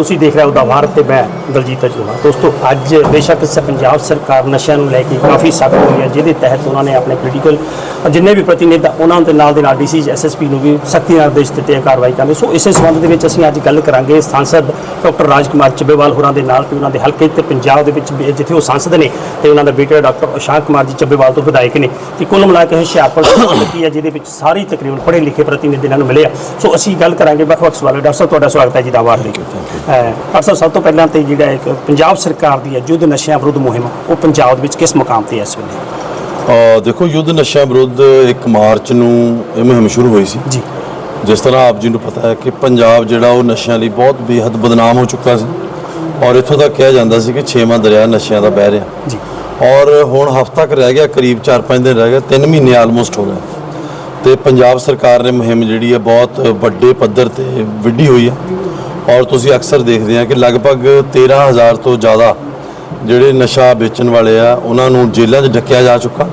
ਤੁਸੀਂ ਦੇਖ ਰਹੇ ਹੋ ਦਾ ਭਾਰਤ ਤੇ ਮੈਂ ਦਲਜੀਤ ਅਜੂਹਾ ਦੋਸਤੋ, ਅੱਜ ਬੇਸ਼ੱਕ ਪੰਜਾਬ ਸਰਕਾਰ ਨਸ਼ਿਆਂ ਨੂੰ ਲੈ ਕੇ ਕਾਫੀ ਸਖਤ ਹੋਈ ਹੈ, ਜਿਹਦੇ ਤਹਿਤ ਉਹਨਾਂ ਨੇ ਆਪਣੇ ਪੋਲੀਟੀਕਲ ਜਿੰਨੇ ਵੀ ਪ੍ਰਤੀਨਿਧ ਉਹਨਾਂ ਦੇ ਨਾਲ ਦੇ ਨਾਲ ਡੀਸੀ ਐਸਐਸਪੀ ਨੂੰ ਵੀ ਸਖਤੀ ਨਾਲ ਆਦੇਸ਼ ਦਿੱਤੇ ਆ ਕਾਰਵਾਈ ਕਰਨ ਸੋ ਇਸੇ ਸੰਬੰਧ ਦੇ ਵਿੱਚ ਅਸੀਂ ਅੱਜ ਗੱਲ ਕਰਾਂਗੇ ਸਾਂਸਦ ਡਾਕਟਰ ਰਾਜਕੁਮਾਰ ਚੱਬੇਵਾਲ ਹੋਰਾਂ ਦੇ ਨਾਲ ਕਿ ਉਹਨਾਂ ਦੇ ਹਲਕੇ ਤੇ ਪੰਜਾਬ ਦੇ ਵਿੱਚ ਜਿੱਥੇ ਉਹ ਸੰਸਦ ਨੇ ਤੇ ਉਹਨਾਂ ਦਾ ਬੇਟਾ ਡਾਕਟਰ ਅਸ਼ਾਕ ਕੁਮਾਰ ਜੀ ਚੱਬੇਵਾਲ ਤੋਂ ਵਿਧਾਇਕ ਨੇ। ਕਿ ਕੁੱਲ ਮਿਲਾ ਕੇ ਹੁਸ਼ਿਆਰਪੁਰ ਕੀ ਹੈ, ਜਿਹਦੇ ਵਿੱਚ ਸਾਰੀ ਤਕਰੀਬਨ ਪੜ੍ਹੇ ਲਿਖੇ ਪ੍ਰਤੀਨਿਧ ਇਹਨਾਂ ਨੂੰ ਮਿਲੇ ਆ। ਸੋ ਅਸੀਂ ਗੱਲ ਕਰਾਂਗੇ ਵੱਖ ਵੱਖ ਸਵਾਲਾਂ ਡਾਕਟਰ ਸਾਹਿਬ ਤੁਹਾਡਾ ਸਵਾਗਤ ਹੈ ਜੀ, ਦਾ ਸਾਹਿਬ ਸਭ ਤੋਂ ਪਹਿਲਾਂ ਤੇ ਜਿਹੜਾ ਇੱਕ ਪੰਜਾਬ ਸਰਕਾਰ ਦੀ ਹੈ ਯੁੱਧ ਨਸ਼ਿਆਂ ਵਿਰੁੱਧ ਮੁਹਿੰਮ ਉਹ ਪੰਜਾਬ ਦੇ ਵਿੱਚ ਕਿਸ ਮੁਕਾਮ ਤੇ ਹੈ ਇਸ ਵੇਲੇ? ਦੇਖੋ ਯੁੱਧ ਨਸ਼ਿਆਂ ਵਿਰੁੱਧ 1 ਮਾਰਚ ਨੂੰ ਇਹ ਮੁਹਿੰਮ ਸ਼ੁਰੂ ਹੋਈ ਸੀ। ਜੀ। ਜਿਸ ਤਰ੍ਹਾਂ ਆਪ ਜੀ ਨੂੰ ਪਤਾ ਹੈ ਕਿ ਪੰਜਾਬ ਜਿਹੜਾ ਉਹ ਨਸ਼ਿਆਂ ਲਈ ਬਹੁਤ ਬੇਹੱਦ ਬਦਨਾਮ ਹੋ ਚੁੱਕਾ ਸੀ ਔਰ ਇੱਥੋਂ ਤੱਕ ਕਿਹਾ ਜਾਂਦਾ ਸੀ ਕਿ ਛੇਵਾਂ ਦਰਿਆ ਨਸ਼ਿਆਂ ਦਾ ਵਹਿ ਰਿਹਾ। ਜੀ। ਔਰ ਹੁਣ ਹਫ਼ਤਾ ਕੁ ਰਹਿ ਗਿਆ ਕਰੀਬ 4-5 ਦਿਨ ਰਹਿ ਗਏ 3 ਮਹੀਨੇ ਆਲਮੋਸਟ ਹੋ ਗਏ। ਤੇ ਪੰਜਾਬ ਸਰਕਾਰ ਨੇ ਮੁਹਿੰਮ ਜਿਹੜੀ ਹੈ ਬਹੁਤ ਵੱਡੇ ਪੱਧਰ ਤੇ ਵਿੱਢੀ ਹੋਈ ਹੈ। ਔਰ ਤੁਸੀਂ ਅਕਸਰ ਦੇਖਦੇ ਆ ਕਿ ਲਗਭਗ 13000 ਤੋਂ ਜ਼ਿਆਦਾ ਜਿਹੜੇ ਨਸ਼ਾ ਵੇਚਣ ਵਾਲੇ ਆ, ਉਹਨਾਂ ਨੂੰ ਜੇਲ੍ਹਾਂ 'ਚ ਡੱਕਿਆ ਜਾ ਚੁੱਕਾ।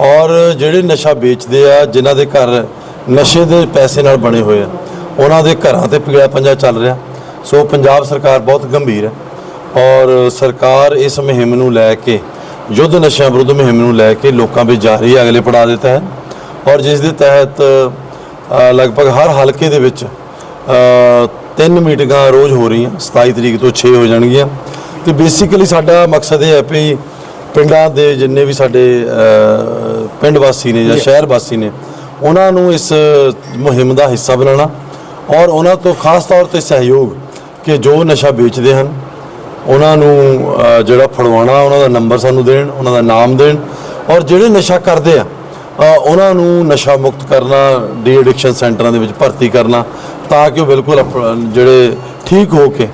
ਔਰ ਜਿਹੜੇ ਨਸ਼ਾ ਵੇਚਦੇ ਆ, ਜਿਨ੍ਹਾਂ ਦੇ ਘਰ ਨਸ਼ੇ ਦੇ ਪੈਸੇ ਨਾਲ ਬਣੇ ਹੋਏ ਆ, ਉਹਨਾਂ ਦੇ ਘਰਾਂ ਤੇ ਪੀੜਾ ਪੰਜਾ ਚੱਲ ਰਿਹਾ। ਸੋ ਪੰਜਾਬ ਸਰਕਾਰ ਬਹੁਤ ਗੰਭੀਰ ਹੈ ਔਰ ਸਰਕਾਰ ਇਸ ਮੁਹਿੰਮ ਨੂੰ ਲੈ ਕੇ, ਯੁੱਧ ਨਸ਼ਿਆਂ ਵਿਰੁੱਧ ਮੁਹਿੰਮ ਨੂੰ ਲੈ ਕੇ ਲੋਕਾਂ ਵਿੱਚ ਜਾ ਰਹੀ ਹੈ, ਅਗਲੇ ਪੜਾਅ ਦੇ ਤਹਿਤ। ਔਰ ਜਿਸ ਦੇ ਤਹਿਤ ਲਗਭਗ ਹਰ ਹਲਕੇ ਦੇ ਵਿੱਚ ਤਿੰਨ ਮੀਟਿੰਗਾਂ ਰੋਜ਼ ਹੋ ਰਹੀਆਂ 27 ਤਰੀਕ ਤੋਂ 6 ਹੋ ਜਾਣਗੀਆਂ। ਤੇ ਬੇਸਿਕਲੀ ਸਾਡਾ ਮਕਸਦ ਇਹ ਹੈ ਵੀ ਪਿੰਡਾਂ ਦੇ ਜਿੰਨੇ ਵੀ ਸਾਡੇ ਪਿੰਡ ਵਾਸੀ ਨੇ ਜਾਂ ਸ਼ਹਿਰ ਵਾਸੀ ਨੇ ਉਹਨਾਂ ਨੂੰ ਇਸ ਮੁਹਿੰਮ ਦਾ ਹਿੱਸਾ ਬਣਾਉਣਾ ਔਰ ਉਹਨਾਂ ਤੋਂ ਖਾਸ ਤੌਰ ਤੇ ਸਹਿਯੋਗ ਕਿ ਜੋ ਨਸ਼ਾ ਵੇਚਦੇ ਹਨ ਉਹਨਾਂ ਨੂੰ ਜਿਹੜਾ ਫੜਵਾਉਣਾ ਉਹਨਾਂ ਦਾ ਨੰਬਰ ਸਾਨੂੰ ਦੇਣ ਉਹਨਾਂ ਦਾ ਨਾਮ ਦੇਣ ਔਰ ਜਿਹੜੇ ਨਸ਼ਾ ਕਰਦੇ ਆ ਉਹਨਾਂ ਨੂੰ ਨਸ਼ਾ ਮੁਕਤ ਕਰਨਾ ਡੀ ਐਡਿਕਸ਼ਨ ਸੈਂਟਰਾਂ ਦੇ ਵਿੱਚ ਭਰਤੀ ਕਰਨਾ ਤਾਂ ਕਿ ਉਹ ਬਿਲਕੁਲ ਅਪ- ਜਿਹੜੇ ਠੀਕ ਹੋ ਕੇ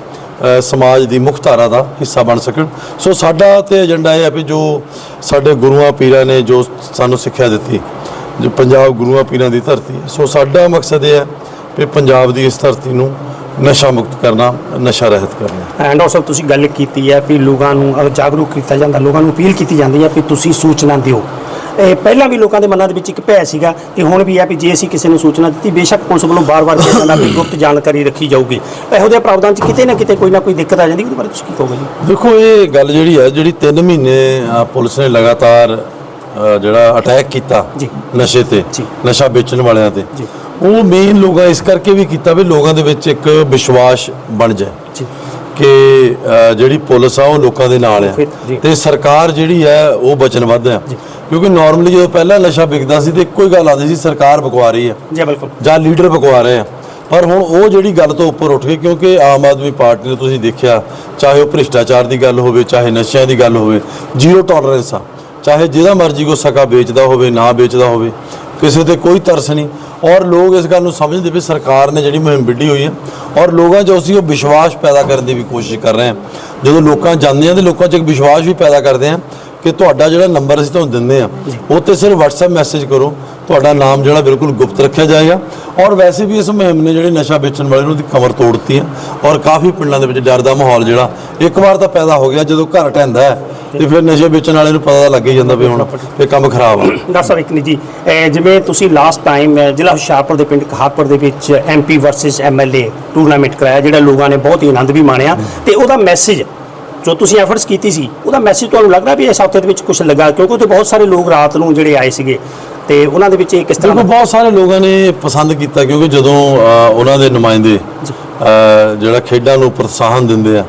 ਸਮਾਜ ਦੀ ਮੁੱਖ ਧਾਰਾ ਦਾ ਹਿੱਸਾ ਬਣ ਸਕਣ। ਸੋ ਸਾਡਾ ਤੇ ਏਜੰਡਾ ਇਹ ਹੈ ਵੀ ਜੋ ਸਾਡੇ ਗੁਰੂਆਂ ਪੀਰਾਂ ਨੇ ਜੋ ਸਾਨੂੰ ਸਿੱਖਿਆ ਦਿੱਤੀ, ਜੋ ਪੰਜਾਬ ਗੁਰੂਆਂ ਪੀਰਾਂ ਦੀ ਧਰਤੀ ਹੈ। ਸੋ ਸਾਡਾ ਮਕਸਦ ਇਹ ਹੈ ਵੀ ਪੰਜਾਬ ਦੀ ਇਸ ਧਰਤੀ ਨੂੰ ਨਸ਼ਾ ਮੁਕਤ ਕਰਨਾ, ਨਸ਼ਾ ਰਹਿਤ ਕਰਨਾ। ਐਂਡ ਆਲਸੋ ਤੁਸੀਂ ਗੱਲ ਕੀਤੀ ਹੈ ਵੀ ਲੋਕਾਂ ਨੂੰ ਅਹ ਜਾਗਰੂਕ ਕੀਤਾ ਜਾਂਦਾ, ਲੋਕਾਂ ਨੂੰ ਅਪੀਲ ਕੀਤੀ ਜਾਂਦੀ ਹੈ ਵੀ ਤੁਸੀਂ ਸੂਚਨਾ ਦਿਓ। ਇਹ ਪਹਿਲਾਂ ਵੀ ਲੋਕਾਂ ਦੇ ਮਨਾਂ ਦੇ ਵਿੱਚ ਇੱਕ ਭੈ ਸੀਗਾ ਤੇ ਹੁਣ ਵੀ ਹੈ ਵੀ ਜੇ ਅਸੀਂ ਕਿਸੇ ਨੂੰ ਸੂਚਨਾ ਦਿੱਤੀ ਬੇਸ਼ੱਕ ਪੁਲਿਸ ਵੱਲੋਂ ਬਾਰ-ਬਾਰ ਕਿਹਾ ਜਾਂਦਾ ਵੀ ਗੁਪਤ ਜਾਣਕਾਰੀ ਰੱਖੀ ਜਾਊਗੀ ਇਹੋ ਜਿਹੇ ਪ੍ਰਾਵਧਾਨ 'ਚ ਕਿਤੇ ਨਾ ਕਿਤੇ ਕੋਈ ਨਾ ਕੋਈ ਦਿੱਕਤ ਆ ਜਾਂਦੀ ਉਹਦੇ ਬਾਰੇ ਤੁਸੀਂ ਕੀ ਕਹੋਗੇ ਜੀ ਦੇਖੋ ਇਹ ਗੱਲ ਜਿਹੜੀ ਹੈ ਜਿਹੜੀ 3 ਮਹੀਨੇ ਪੁਲਿਸ ਨੇ ਲਗਾਤਾਰ ਜਿਹੜਾ ਅਟੈਕ ਕੀਤਾ ਜੀ। ਨਸ਼ੇ ਤੇ। ਨਸ਼ਾ ਵੇਚਣ ਵਾਲਿਆਂ ਤੇ। ਉਹ ਮੇਨ ਲੋਕਾਂ ਇਸ ਕਰਕੇ ਵੀ ਕੀਤਾ ਵੀ ਲੋਕਾਂ ਦੇ ਵਿੱਚ ਇੱਕ ਵਿਸ਼ਵਾਸ ਬਣ ਜਾਏ ਜੀ ਕਿ ਜਿਹੜੀ ਪੁਲਿਸ ਆ ਉਹ ਲੋਕਾਂ ਦੇ ਨਾਲ ਆ। ਤੇ ਸਰਕਾਰ ਜਿਹੜੀ ਹੈ ਉਹ ਵਚਨਬੱਧ ਹੈ ਕਿਉਂਕਿ ਨਾਰਮਲੀ ਜਦੋਂ ਪਹਿਲਾਂ ਨਸ਼ਾ ਵਿਕਦਾ ਸੀ ਤੇ ਇੱਕੋ ਹੀ ਗੱਲ ਆਉਂਦੀ ਸੀ ਸਰਕਾਰ ਬਕਵਾ ਰਹੀ ਹੈ। ਜੀ ਬਿਲਕੁਲ। ਜਾਂ ਲੀਡਰ ਬਕਵਾ ਰਹੇ ਆ। ਪਰ ਹੁਣ ਉਹ ਜਿਹੜੀ ਗੱਲ ਤੋਂ ਉੱਪਰ ਉੱਠ ਗਈ ਕਿਉਂਕਿ ਆਮ ਆਦਮੀ ਪਾਰਟੀ ਨੇ ਤੁਸੀਂ ਦੇਖਿਆ ਚਾਹੇ ਉਹ ਭ੍ਰਿਸ਼ਟਾਚਾਰ ਦੀ ਗੱਲ ਹੋਵੇ ਚਾਹੇ ਨਸ਼ਿਆਂ ਦੀ ਗੱਲ ਹੋਵੇ ਜ਼ੀਰੋ ਟੋਲਰੈਂਸ ਆ। ਚਾਹੇ ਜਿਹਦਾ ਮਰਜ਼ੀ ਕੋ ਸਕਾ ਵੇਚਦਾ ਹੋਵੇ ਨਾ ਵੇਚਦਾ ਹੋਵੇ ਕਿਸੇ ਤੇ ਕੋਈ ਤਰਸ ਨਹੀਂ। ਔਰ ਲੋਕ ਇਸ ਗੱਲ ਨੂੰ ਸਮਝਦੇ ਵੀ ਸਰਕਾਰ ਨੇ ਜਿਹੜੀ ਮੁਹਿੰਮ ਵਿੱਢੀ ਹੋਈ ਹੈ ਔਰ ਲੋਕਾਂ 'ਚ ਅਸੀਂ ਉਹ ਵਿਸ਼ਵਾਸ ਪੈਦਾ ਕਰਨ ਦੀ ਵੀ ਕੋਸ਼ਿਸ਼ ਕਰ ਰਹੇ ਹਾਂ ਜਦੋਂ ਲੋਕਾਂ ਜਾਂਦੇ ਆ ਤੇ ਲੋਕਾਂ 'ਚ ਇੱਕ ਵਿਸ਼ਵਾਸ ਵੀ ਪੈਦਾ ਕਰਦੇ ਆ ਕਿ ਤੁਹਾਡਾ ਜਿਹੜਾ ਨੰਬਰ ਅਸੀਂ ਤੁਹਾਨੂੰ ਦਿੰਦੇ ਆ ਉਹ ਤੇ ਸਿਰਫ WhatsApp ਮੈਸੇਜ ਕਰੋ, ਤੁਹਾਡਾ ਨਾਮ ਜਿਹੜਾ ਬਿਲਕੁਲ ਗੁਪਤ ਰੱਖਿਆ ਜਾਏਗਾ। ਔਰ ਵੈਸੇ ਵੀ ਇਸ ਮੁਹਿੰਮ ਨੇ ਜਿਹੜੀ ਨਸ਼ਾ ਵੇਚਣ ਵਾਲੇ ਨੂੰ ਦੀ ਕਮਰ ਤੋੜਤੀ ਆ ਔਰ ਕਾਫੀ ਪਿੰਡਾਂ ਦੇ ਵਿੱਚ ਡਰ ਦਾ ਮਾਹੌਲ ਜਿਹੜਾ, ਇੱਕ ਵਾਰ ਤਾਂ ਪੈਦਾ ਹੋ ਗਿਆ ਜਦੋਂ ਘਰ ਢਹਿੰਦਾ ਹੈ, ਤੇ ਫਿਰ ਨਸ਼ੇ ਵੇਚਣ ਵਾਲੇ ਨੂੰ ਪਤਾ ਤਾਂ ਲੱਗ ਹੀ ਜਾਂਦਾ ਵੀ ਹੁਣ ਇਹ ਕੰਮ ਖਰਾਬ ਆ। ਦੱਸ ਸਾਹਿਬ, ਇੱਕ ਨਹੀਂ ਜੀ ਜਿਵੇਂ ਤੁਸੀਂ ਲਾਸਟ ਟਾਈਮ ਜ਼ਿਲ੍ਹਾ ਹੁਸ਼ਿਆਰਪੁਰ ਦੇ ਪਿੰਡ ਕਹਾਰਪੁਰ ਦੇ ਵਿੱਚ ਐਮਪੀ ਵਰਸਸ ਐਮਐਲਏ ਟੂਰਨਾਮੈਂਟ ਕਰਾਇਆ, ਜਿਹੜਾ ਲੋਕਾਂ ਨੇ ਬਹੁਤ ਹੀ ਆਨੰਦ ਵੀ ਮਾਣਿਆ, ਤੇ ਉਹਦਾ ਮੈਸੇਜ ਜੋ ਤੁਸੀਂ ਐਫਰਟਸ ਕੀਤੀ ਸੀ ਉਹਦਾ ਮੈਸੇਜ ਤੁਹਾਨੂੰ ਲੱਗਦਾ ਵੀ ਇਸ ਹਫ਼ਤੇ ਦੇ ਵਿੱਚ ਕੁਝ ਲੱਗਾ ਕਿਉਂਕਿ ਉੱਥੇ ਬਹੁਤ ਸਾਰੇ ਲੋਕ ਰਾਤ ਨੂੰ ਜਿਹੜੇ ਆਏ ਸੀਗੇ ਤੇ ਉਹਨਾਂ ਦੇ ਵਿੱਚ ਇਹ ਕਿਸ ਤਰ੍ਹਾਂ ਬਹੁਤ ਸਾਰੇ ਲੋਕਾਂ ਨੇ ਪਸੰਦ ਕੀਤਾ ਕਿਉਂਕਿ ਜਦੋਂ ਉਹਨਾਂ ਦੇ ਨੁਮਾਇੰਦੇ ਜਿਹੜਾ ਖੇਡਾਂ ਨੂੰ ਪ੍ਰੋਤਸਾਹਨ ਦਿੰਦੇ ਆ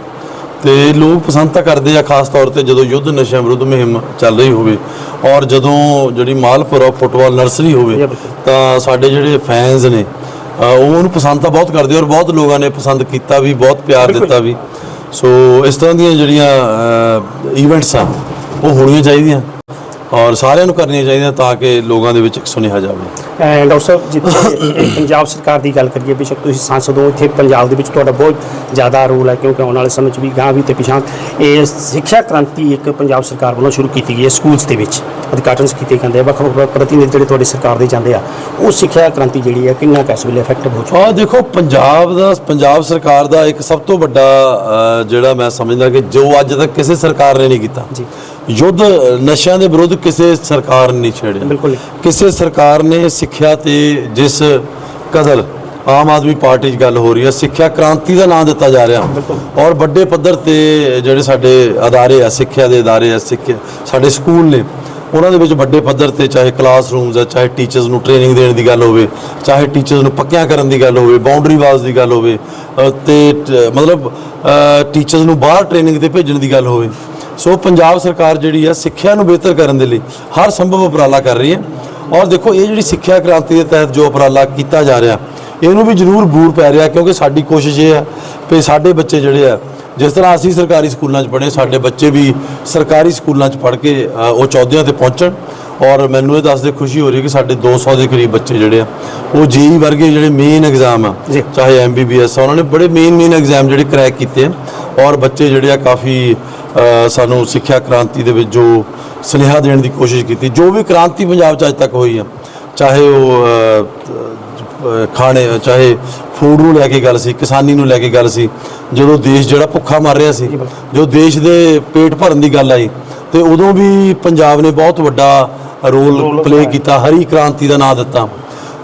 ਤੇ ਲੋਕ ਪਸੰਦ ਤਾਂ ਕਰਦੇ ਆ ਖਾਸ ਤੌਰ ਤੇ ਜਦੋਂ ਯੁੱਧ ਨਸ਼ਿਆਂ ਵਿਰੁੱਧ ਮੁਹਿੰਮ ਚੱਲ ਰਹੀ ਹੋਵੇ ਔਰ ਜਦੋਂ ਜਿਹੜੀ ਮਾਲਪੁਰਾ ਫੁੱਟਬਾਲ ਨਰਸਰੀ ਹੋਵੇ। ਤਾਂ ਸਾਡੇ ਜਿਹੜੇ ਫੈਨਸ ਨੇ ਉਹ ਉਹਨੂੰ ਪਸੰਦ ਤਾਂ ਬਹੁਤ ਕਰਦੇ ਔਰ ਬਹੁਤ ਲੋਕਾਂ ਨੇ ਪਸੰਦ ਕੀਤਾ ਵੀ ਬਹੁਤ ਪਿਆਰ। ਦਿੱਤਾ ਵੀ ਸੋ ਇਸ ਤਰ੍ਹਾਂ ਦੀਆਂ ਜਿਹੜੀਆਂ ਇਵੈਂਟਸ ਆ, ਉਹ ਹੋਣੀਆਂ ਚਾਹੀਦੀਆਂ ਔਰ ਸਾਰਿਆਂ ਨੂੰ ਕਰਨੀਆਂ ਚਾਹੀਦੀਆਂ ਤਾਂ ਕਿ ਲੋਕਾਂ ਦੇ ਵਿੱਚ ਇੱਕ ਸੁਨੇਹਾ ਜਾਵੇ। ਡਾਕਟਰ ਸਾਹਿਬ ਜਿੱਥੇ ਇਹ ਪੰਜਾਬ ਸਰਕਾਰ ਦੀ ਗੱਲ ਕਰੀਏ ਬੇਸ਼ੱਕ ਤੁਸੀਂ ਸਾਂਸਦ ਹੋ ਇੱਥੇ ਪੰਜਾਬ ਦੇ ਵਿੱਚ ਤੁਹਾਡਾ ਬਹੁਤ ਜ਼ਿਆਦਾ ਰੋਲ ਹੈ ਕਿਉਂਕਿ ਆਉਣ ਵਾਲੇ ਸਮੇਂ 'ਚ ਵੀ ਗਾਂ ਵੀ ਤੇ ਪਿਛਾਂ ਇਹ ਸਿੱਖਿਆ ਕ੍ਰਾਂਤੀ ਇੱਕ ਪੰਜਾਬ ਸਰਕਾਰ ਵੱਲੋਂ ਸ਼ੁਰੂ ਕੀਤੀ ਗਈ ਹੈ ਸਕੂਲਸ ਦੇ ਵਿੱਚ ਉਦਘਾਟਨ ਕੀਤੇ ਜਾਂਦੇ ਆ ਵੱਖ ਵੱਖ ਪ੍ਰਤੀਨਿਧ ਜਿਹੜੇ ਤੁਹਾਡੀ ਸਰਕਾਰ ਦੇ ਜਾਂਦੇ ਆ ਉਹ ਸਿੱਖਿਆ ਕ੍ਰਾਂਤੀ ਜਿਹੜੀ ਹੈ ਕਿੰਨਾ ਕੁ ਇਸ ਵੇਲੇ ਇਫੈਕਟਿਵ ਹੋ ਚੁੱਕੀ ਆ ਦੇਖੋ ਪੰਜਾਬ ਦਾ ਪੰਜਾਬ ਸਰਕਾਰ ਦਾ ਇੱਕ ਸਭ ਤੋਂ ਵੱਡਾ ਜਿਹੜਾ ਮੈਂ ਸਮਝਦਾ ਕਿ ਜੋ ਅੱਜ ਤੱਕ ਕਿਸੇ ਸਰਕਾਰ ਨੇ ਨਹੀਂ ਕੀਤਾ। ਜੀ। ਯੁੱਧ ਨਸ਼ਿਆਂ ਦੇ ਵਿਰੁੱਧ ਕਿਸੇ ਸਰਕਾਰ ਨੇ ਨਹੀਂ ਛੇੜਿਆ। ਬਿਲਕੁਲ। ਕਿਸੇ ਸਰਕਾਰ ਨੇ ਸਿੱਖਿਆ ਤੇ ਜਿਸ ਕਦਰ ਆਮ ਆਦਮੀ ਪਾਰਟੀ 'ਚ ਗੱਲ ਹੋ ਰਹੀ ਹੈ ਸਿੱਖਿਆ ਕ੍ਰਾਂਤੀ ਦਾ ਨਾਮ ਦਿੱਤਾ ਜਾ ਰਿਹਾ। ਔਰ ਵੱਡੇ ਪੱਧਰ ਤੇ ਜਿਹੜੇ ਸਾਡੇ ਅਦਾਰੇ ਆ ਸਿੱਖਿਆ ਦੇ ਅਦਾਰੇ ਆ ਸਿੱਖਿਆ ਸਾਡੇ ਸਕੂਲ ਨੇ ਉਹਨਾਂ ਦੇ ਵਿੱਚ ਵੱਡੇ ਪੱਧਰ ਤੇ ਚਾਹੇ ਕਲਾਸਰੂਮਸ ਆ ਚਾਹੇ ਟੀਚਰਸ ਨੂੰ ਟ੍ਰੇਨਿੰਗ ਦੇਣ ਦੀ ਗੱਲ ਹੋਵੇ ਚਾਹੇ ਟੀਚਰਸ ਨੂੰ ਪੱਕਿਆਂ ਕਰਨ ਦੀ ਗੱਲ ਹੋਵੇ ਬਾਉਂਡਰੀ ਵਾਲਸ ਦੀ ਗੱਲ ਹੋਵੇ ਤੇ ਮਤਲਬ ਟੀਚਰਸ ਨੂੰ ਬਾਹਰ ਟ੍ਰੇਨਿੰਗ ਤੇ ਭੇਜਣ ਦੀ ਗੱਲ ਹੋਵੇ। ਸੋ ਪੰਜਾਬ ਸਰਕਾਰ ਜਿਹੜੀ ਹੈ ਸਿੱਖਿਆ ਨੂੰ ਬਿਹਤਰ ਕਰਨ ਦੇ ਲਈ ਹਰ ਸੰਭਵ ਉਪਰਾਲਾ ਕਰ ਰਹੀ ਹੈ। ਔਰ ਦੇਖੋ, ਇਹ ਜਿਹੜੀ ਸਿੱਖਿਆ ਕ੍ਰਾਂਤੀ ਦੇ ਤਹਿਤ ਜੋ ਉਪਰਾਲਾ ਕੀਤਾ ਜਾ ਰਿਹਾ, ਇਹਨੂੰ ਵੀ ਜ਼ਰੂਰ ਬੂਰ ਪੈ ਰਿਹਾ, ਕਿਉਂਕਿ ਸਾਡੀ ਕੋਸ਼ਿਸ਼ ਇਹ ਹੈ ਕਿ ਸਾਡੇ ਬੱਚੇ ਜਿਹੜੇ ਆ, ਜਿਸ ਤਰ੍ਹਾਂ ਅਸੀਂ ਸਰਕਾਰੀ ਸਕੂਲਾਂ 'ਚ ਪੜ੍ਹੇ, ਸਾਡੇ ਬੱਚੇ ਵੀ ਸਰਕਾਰੀ ਸਕੂਲਾਂ 'ਚ ਪੜ੍ਹ ਕੇ ਉਹ ਚੌਧਿਆਂ ਤੇ ਪਹੁੰਚਣ ਔਰ ਮੈਨੂੰ ਇਹ ਦੱਸਦੇ ਖੁਸ਼ੀ ਹੋ ਰਹੀ ਹੈ ਕਿ ਸਾਡੇ 200 ਦੇ ਕਰੀਬ ਬੱਚੇ ਜਿਹੜੇ ਆ ਉਹ ਜੇਈ ਵਰਗੇ ਜਿਹੜੇ ਮੇਨ ਐਗਜ਼ਾਮ ਆ। ਚਾਹੇ ਐਮਬੀਬੀਐਸ ਉਹਨਾਂ ਨੇ ਬੜੇ ਮੇਨ ਮੇਨ ਐਗਜ਼ਾਮ ਜਿਹੜੇ ਕਰੈਕ ਕੀਤੇ ਆ ਔਰ ਬੱਚੇ ਜਿਹੜੇ ਆ ਕਾਫੀ ਸਾਨੂੰ ਸਿੱਖਿਆ ਕ੍ਰਾਂਤੀ ਦੇ ਵਿੱਚ ਜੋ ਸੁਨੇਹਾ ਦੇਣ ਦੀ ਕੋਸ਼ਿਸ਼ ਕੀਤੀ ਜੋ ਵੀ ਕ੍ਰਾਂਤੀ ਪੰਜਾਬ 'ਚ ਅੱਜ ਤੱਕ ਹੋਈ ਆ ਚਾਹੇ ਉਹ ਖਾਣੇ ਚਾਹੇ ਫੂਡ ਨੂੰ ਲੈ ਕੇ ਗੱਲ ਸੀ ਕਿਸਾਨੀ ਨੂੰ ਲੈ ਕੇ ਗੱਲ ਸੀ ਜਦੋਂ ਦੇਸ਼ ਜਿਹੜਾ ਭੁੱਖਾ ਮਰ ਰਿਹਾ ਸੀ ਜੋ ਦੇਸ਼ ਦੇ ਪੇਟ ਭਰਨ ਦੀ ਗੱਲ ਆਈ ਤੇ ਉਦੋਂ ਵੀ ਪੰਜਾਬ ਨੇ ਬਹੁਤ ਵੱਡਾ ਰੋਲ ਪਲੇ ਕੀਤਾ ਹਰੀ ਕ੍ਰਾਂਤੀ ਦਾ ਨਾਂ ਦਿੱਤਾ।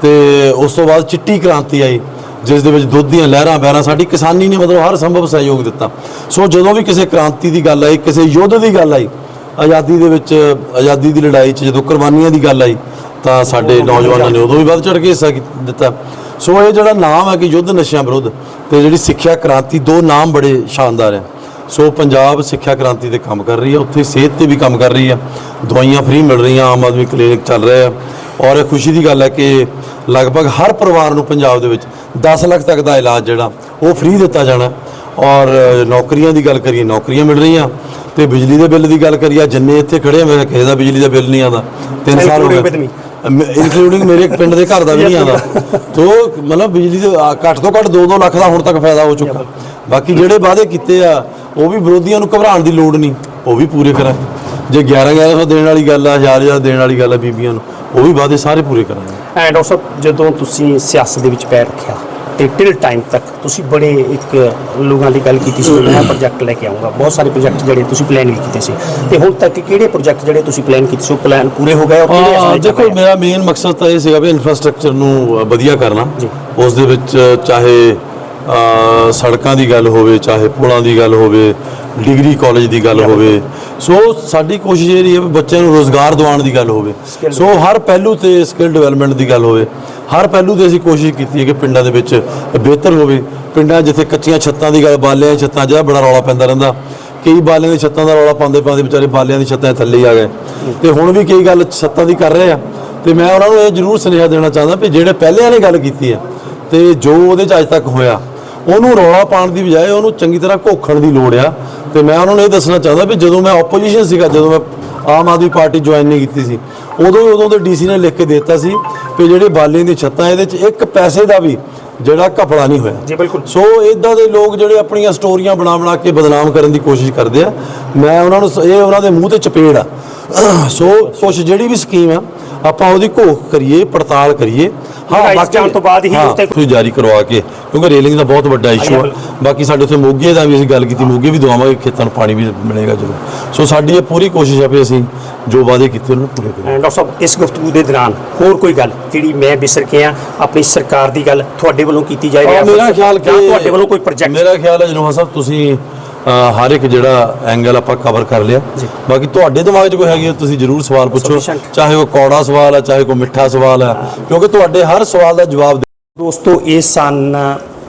ਤੇ ਉਸ ਤੋਂ ਬਾਅਦ ਚਿੱਟੀ ਕ੍ਰਾਂਤੀ ਆਈ ਜਿਸ ਦੇ ਵਿੱਚ ਦੁੱਧ ਦੀਆਂ ਲਹਿਰਾਂ ਬਹਿਰਾਂ ਸਾਡੀ ਕਿਸਾਨੀ ਨੇ ਮਤਲਬ ਹਰ ਸੰਭਵ ਸਹਿਯੋਗ ਦਿੱਤਾ। ਸੋ ਜਦੋਂ ਵੀ ਕਿਸੇ ਕ੍ਰਾਂਤੀ ਦੀ ਗੱਲ ਆਈ ਕਿਸੇ ਯੁੱਧ ਦੀ ਗੱਲ ਆਈ ਆਜ਼ਾਦੀ ਦੇ ਵਿੱਚ ਆਜ਼ਾਦੀ ਦੀ ਲੜਾਈ 'ਚ ਜਦੋਂ ਕੁਰਬਾਨੀਆਂ ਦੀ ਗੱਲ ਆਈ ਤਾਂ ਸਾਡੇ ਨੌਜਵਾਨਾਂ ਨੇ ਉਦੋਂ ਵੀ ਵੱਧ ਚੜ ਕੇ ਹਿੱਸਾ ਦਿੱਤਾ। ਸੋ ਇਹ ਜਿਹੜਾ ਨਾਮ ਹੈ ਕਿ ਯੁੱਧ ਨਸ਼ਿਆਂ ਵਿਰੁੱਧ ਤੇ ਜਿਹੜੀ ਸਿੱਖਿਆ ਕ੍ਰਾਂਤੀ ਦੋ ਨਾਮ ਬੜੇ ਸ਼ਾਨਦਾਰ ਹੈ। ਸੋ ਪੰਜਾਬ ਸਿੱਖਿਆ ਕ੍ਰਾਂਤੀ ਤੇ ਕੰਮ ਕਰ ਰਹੀ ਹੈ ਉੱਥੇ ਸਿਹਤ ਤੇ ਵੀ ਕੰਮ ਕਰ ਰਹੀ ਹੈ। ਦਵਾਈਆਂ ਫ੍ਰੀ ਮਿਲ ਰਹੀਆਂ ਆਮ ਆਦਮੀ ਕਲੀਨਿਕ ਚੱਲ ਰਿਹਾ ਹੈ। ਔਰ ਇਹ ਖੁਸ਼ੀ ਦੀ ਗੱਲ ਹੈ ਕਿ ਲਗਭਗ ਹਰ ਪਰਿਵਾਰ ਨੂੰ ਪੰਜਾਬ ਦੇ ਵਿੱਚ 10 ਲੱਖ ਤੱਕ ਦਾ ਇਲਾਜ ਜਿਹੜਾ ਉਹ ਫ੍ਰੀ ਦਿੱਤਾ ਜਾਣਾ ਔਰ ਨੌਕਰੀਆਂ ਦੀ ਗੱਲ ਕਰੀਏ ਨੌਕਰੀਆਂ ਮਿਲ ਰਹੀਆਂ। ਤੇ ਬਿਜਲੀ ਦੇ ਬਿੱਲ ਦੀ ਗੱਲ ਕਰੀਏ ਜਿੰਨੇ ਇੱਥੇ ਖੜੇ ਆ ਮੇਰੇ ਕਿਸੇ ਦਾ ਬਿਜਲੀ ਦਾ ਬਿੱਲ ਨਹੀਂ ਆਉਂਦਾ। 3 ਸਾਲ ਹੋ ਗਏ. ਇਨਕਲੂਡਿੰਗ ਮੇਰੇ ਇੱਕ ਪਿੰਡ ਦੇ ਘਰ ਦਾ ਵੀ ਨਹੀਂ ਆਉਂਦਾ। ਤੋ ਮਤਲਬ ਬਿਜਲੀ ਦੇ ਆ, ਘੱਟ ਤੋਂ ਘੱਟ 2-2 ਲੱਖ ਦਾ ਹੁਣ ਤੱਕ ਫਾਇਦਾ ਹੋ ਚੁੱਕਾ। ਬਾਕੀ ਜਿਹੜੇ ਵਾਅਦੇ ਕੀਤੇ ਆ ਉਹ ਵੀ ਵਿਰੋਧੀਆਂ ਨੂੰ ਘਬਰਾਉਣ ਦੀ ਲੋੜ ਨਹੀਂ ਉਹ ਵੀ ਪੂਰੇ ਕਰਾਂਗੇ। ਜੇ 11-1100 ਦੇਣ ਵਾਲੀ ਗੱਲ ਆ 1000-1000 ਦੇਣ ਵਾਲੀ ਗੱਲ ਆ ਬੀਬੀਆਂ ਨੂੰ ਉਹ ਵੀ ਵਾਅਦੇ ਸਾਰੇ ਪੂਰੇ ਕਰਾਂਗੇ। ਐਂਡ ਆਲਸੋ ਜਦੋਂ ਤੁਸੀਂ ਸਿਆਸਤ ਦੇ ਵਿੱਚ ਪੈਰ ਰੱਖਿਆ ਤੇ ਟਿਲ ਟਾਈਮ ਤੱਕ ਤੁਸੀਂ ਬੜੇ ਇੱਕ ਲੋਕਾਂ ਦੀ ਗੱਲ ਕੀਤੀ ਸੀ ਮੈਂ ਪ੍ਰੋਜੈਕਟ ਲੈ ਕੇ ਆਉਂਗਾ ਬਹੁਤ ਸਾਰੇ ਪ੍ਰੋਜੈਕਟ ਜਿਹੜੇ ਤੁਸੀਂ ਪਲਾਨ ਵੀ ਕੀਤੇ ਸੀ ਤੇ ਹੁਣ ਤੱਕ ਕਿਹੜੇ ਪ੍ਰੋਜੈਕਟ ਜਿਹੜੇ ਤੁਸੀਂ ਪਲਾਨ ਕੀਤੇ ਸੀ ਉਹ ਪਲਾਨ ਪੂਰੇ ਹੋ ਗਏ ਔਰ ਕਿਹੜੇ ਹਾਂ ਅਸਲ ਵਿੱਚ ਦੇਖੋ ਮੇਰਾ ਮੇਨ ਮਕਸਦ ਤਾਂ ਇਹ ਸੀਗਾ ਵੀ ਇਨਫਰਾਸਟ੍ਰਕਚਰ ਨੂੰ ਵਧੀਆ ਕਰਨਾ। ਉਸ ਦੇ ਵਿੱਚ ਚਾਹੇ ਸੜਕਾਂ ਦੀ ਗੱਲ ਹੋਵੇ ਚਾਹੇ ਪੁਲਾਂ ਦੀ ਗੱਲ ਹੋਵੇ ਡਿਗਰੀ ਕਾਲਜ ਦੀ ਗੱਲ ਹੋਵੇ। ਸੋ ਸਾਡੀ ਕੋਸ਼ਿਸ਼ ਇਹ ਰਹੀ ਹੈ ਬੱਚਿਆਂ ਨੂੰ ਰੋਜ਼ਗਾਰ ਦਿਵਾਉਣ ਦੀ ਗੱਲ ਹੋਵੇ। ਸੋ ਹਰ ਪਹਿਲੂ ਤੇ ਸਕਿੱਲ ਡਿਵੈਲਪਮੈਂਟ ਦੀ ਗੱਲ ਹੋਵੇ। ਹਰ ਪਹਿਲੂ ਤੇ ਅਸੀਂ ਕੋਸ਼ਿਸ਼ ਕੀਤੀ ਹੈ ਕਿ ਪਿੰਡਾਂ ਦੇ ਵਿੱਚ ਬਿਹਤਰ ਹੋਵੇ। ਪਿੰਡਾਂ ਜਿੱਥੇ ਕੱਚੀਆਂ ਛੱਤਾਂ ਦੀ ਗੱਲ ਬਾਲਿਆਂ ਦੀਆਂ ਛੱਤਾਂ ਜਿਹੜਾ ਬੜਾ ਰੌਲਾ ਪੈਂਦਾ ਰਹਿੰਦਾ। ਕਈ ਬਾਲਿਆਂ ਦੀ ਛੱਤਾਂ ਦਾ ਰੌਲਾ ਪਾਉਂਦੇ ਪਾਉਂਦੇ ਵਿਚਾਰੇ ਬਾਲਿਆਂ ਦੀ ਛੱਤਾਂ ਥੱਲੇ ਹੀ ਆ ਗਏ। ਤੇ ਹੁਣ ਵੀ ਕਈ ਗੱਲ ਛੱਤਾਂ ਦੀ ਕਰ ਰਹੇ ਆ। ਤੇ ਮੈਂ ਉਹਨਾਂ ਨੂੰ ਇਹ ਜ਼ਰੂਰ ਸੁਨੇਹਾ ਦੇਣਾ ਚਾਹੁੰਦਾ ਵੀ ਜਿਹੜੇ ਪਹਿਲਿਆਂ ਨੇ ਗੱਲ ਕੀਤੀ ਆ ਤੇ ਜੋ ਉਹਦੇ ਚ ਅੱਜ ਤੱਕ ਹੋਇਆ ਉਹਨੂੰ ਰੌਲਾ ਪਾਉਣ ਦੀ ਬਜਾਏ ਉਹਨੂੰ ਚੰਗੀ ਤਰ੍ਹਾਂ ਘੋਖਣ ਦੀ ਲੋੜ ਆ। ਤੇ ਮੈਂ ਉਹਨਾਂ ਨੂੰ ਇਹ ਦੱਸਣਾ ਚਾਹੁੰਦਾ ਵੀ ਜਦੋਂ ਮੈਂ ਆਪੋਜੀਸ਼ਨ ਸੀਗਾ ਜਦੋਂ ਮੈਂ ਆਮ ਆਦਮੀ ਪਾਰਟੀ ਜੁਆਇਨ ਨਹੀਂ ਕੀਤੀ ਸੀ ਉਦੋਂ ਹੀ ਉਦੋਂ ਦੇ ਡੀਸੀ ਨੇ ਲਿਖ ਕੇ ਦੇ ਦਿੱਤਾ ਸੀ ਕਿ ਜਿਹੜੇ ਬਾਲੇ ਦੀਆਂ ਛੱਤਾਂ ਇਹਦੇ ਚ ਇੱਕ ਪੈਸੇ ਦਾ ਵੀ ਜਿਹੜਾ ਘਪਲਾ ਨਹੀਂ ਹੋਇਆ। ਜੀ ਬਿਲਕੁਲ। ਸੋ ਇਦਾਂ ਦੇ ਲੋਕ ਜਿਹੜੇ ਆਪਣੀਆਂ ਸਟੋਰੀਆਂ ਬਣਾ ਬਣਾ ਕੇ ਬਦਨਾਮ ਕਰਨ ਦੀ ਕੋਸ਼ਿਸ਼ ਕਰਦੇ ਆ ਮੈਂ ਉਹਨਾਂ ਨੂੰ ਇਹ ਉਹਨਾਂ ਦੇ ਮੂੰਹ ਤੇ ਚਪੇੜ ਆ। ਸੋ ਕੁਛ ਜਿਹੜੀ ਵੀ ਸਕੀਮ ਆ ਆਪਾਂ ਉਹਦੀ ਘੋਖ ਕਰੀਏ ਪੜਤਾਲ ਕਰੀਏ। ਲੜਾਈ ਜਾਣ ਤੋਂ ਬਾਅਦ ਹੀ ਹਾਂ, ਉੱਤੇ- ਤੁਸੀਂ ਜਾਰੀ ਕਰਵਾ ਕੇ ਕਿਉਂਕਿ ਰੇਲਿੰਗ ਦਾ ਬਹੁਤ ਵੱਡਾ ਇਸ਼ੂ ਆ। ਬਾਕੀ ਸਾਡੇ ਉੱਥੇ ਮੋਗੇ ਦਾ ਵੀ ਅਸੀਂ ਗੱਲ ਕੀਤੀ ਮੋਗੇ ਵੀ ਦਵਾਵਾਂਗੇ ਖੇਤਾਂ ਨੂੰ ਪਾਣੀ ਵੀ ਮਿਲੇਗਾ ਜ਼ਰੂਰ। ਸੋ ਸਾਡੀ ਇਹ ਪੂਰੀ ਕੋਸ਼ਿਸ਼ ਹੈ ਵੀ ਅਸੀਂ ਜੋ ਵਾਅਦੇ ਕੀਤੇ ਉਹਨਾਂ ਨੂੰ ਪੂਰੇ ਕਰੀਏ। ਐਂਡ ਡਾਕਟਰ ਸਾਹਿਬ ਇਸ ਗੁਫ਼ਤਗੂ ਦੇ ਦੌਰਾਨ ਹੋਰ ਕੋਈ ਗੱਲ ਜਿਹੜੀ ਮੈਂ ਵਿਸਰ ਕੇ ਆ ਆਪਣੀ ਸਰਕਾਰ ਦੀ ਗੱਲ ਤੁਹਾਡੇ ਵੱਲੋਂ ਕੀਤੀ ਜਾਏ ਹਾਂ, ਮੇਰਾ ਖਿਆਲ ਕਿ ਤੁਹਾਡੇ ਵੱਲੋਂ ਕੋਈ ਪ੍ਰੋਜੈਕਟ ਮੇਰਾ ਖਿਆਲ ਹੈ ਜਨੂਹਾ ਸਾਹਿਬ ਤੁਸੀਂ ਹਰ ਇੱਕ ਜਿਹੜਾ ਐਂਗਲ ਆਪਾਂ ਕਵਰ ਕਰ ਲਿਆ। ਬਾਕੀ ਤੁਹਾਡੇ ਦਿਮਾਗ 'ਚ ਕੋਈ ਹੈਗੀ ਤੁਸੀਂ ਜ਼ਰੂਰ ਸਵਾਲ ਪੁੱਛੋ. ਚਾਹੇ ਉਹ ਕੌੜਾ ਸਵਾਲ ਹੈ ਚਾਹੇ ਕੋਈ ਮਿੱਠਾ ਸਵਾਲ ਹੈ। ਕਿਉਂਕਿ ਤੁਹਾਡੇ ਹਰ ਸਵਾਲ ਦਾ ਜਵਾਬ ਦੋਸਤੋ ਇਹ ਸਨ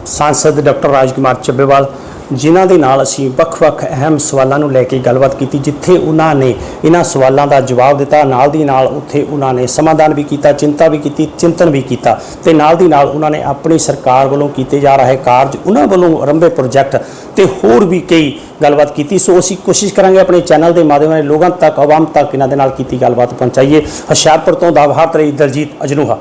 ਸਾਂਸਦ ਡਾਕਟਰ ਰਾਜਕੁਮਾਰ ਚੱਬੇਵਾਲ। ਜਿਨ੍ਹਾਂ ਦੇ ਨਾਲ ਅਸੀਂ ਵੱਖ-ਵੱਖ ਅਹਿਮ ਸਵਾਲਾਂ ਨੂੰ ਲੈ ਕੇ ਗੱਲਬਾਤ ਕੀਤੀ, ਜਿੱਥੇ ਉਹਨਾਂ ਨੇ ਇਹਨਾਂ ਸਵਾਲਾਂ ਦਾ ਜਵਾਬ ਦਿੱਤਾ। ਨਾਲ ਦੀ ਨਾਲ ਉੱਥੇ ਉਹਨਾਂ ਨੇ ਸਮਾਧਾਨ ਵੀ ਕੀਤਾ, ਚਿੰਤਾ ਵੀ ਕੀਤੀ, ਚਿੰਤਨ ਵੀ ਕੀਤਾ ਤੇ ਨਾਲ ਦੀ ਨਾਲ ਉਹਨਾਂ ਨੇ ਆਪਣੀ ਸਰਕਾਰ ਵੱਲੋਂ ਕੀਤੇ ਜਾ ਰਹੇ ਕਾਰਜ, ਉਹਨਾਂ ਵੱਲੋਂ ਆਰੰਭੇ ਪ੍ਰੋਜੈਕਟ ਤੇ ਹੋਰ ਵੀ ਕਈ ਗੱਲਬਾਤ ਕੀਤੀ। ਸੋ ਅਸੀਂ ਕੋਸ਼ਿਸ਼ ਕਰਾਂਗੇ ਆਪਣੇ ਚੈਨਲ ਦੇ ਮਾਧਿਅਮ ਨਾਲ ਲੋਕਾਂ ਤੱਕ, ਆਵਾਮ ਤੱਕ ਇਹਨਾਂ ਦੇ ਨਾਲ ਕੀਤੀ ਗੱਲਬਾਤ ਪਹੁੰਚਾਈਏ। ਹੁਸ਼ਿਆਰਪੁਰ ਤੋਂ ਦਾਵਹਾਰ ਤਰੀ ਦਲਜੀਤ ਅਜਨੂਹਾ।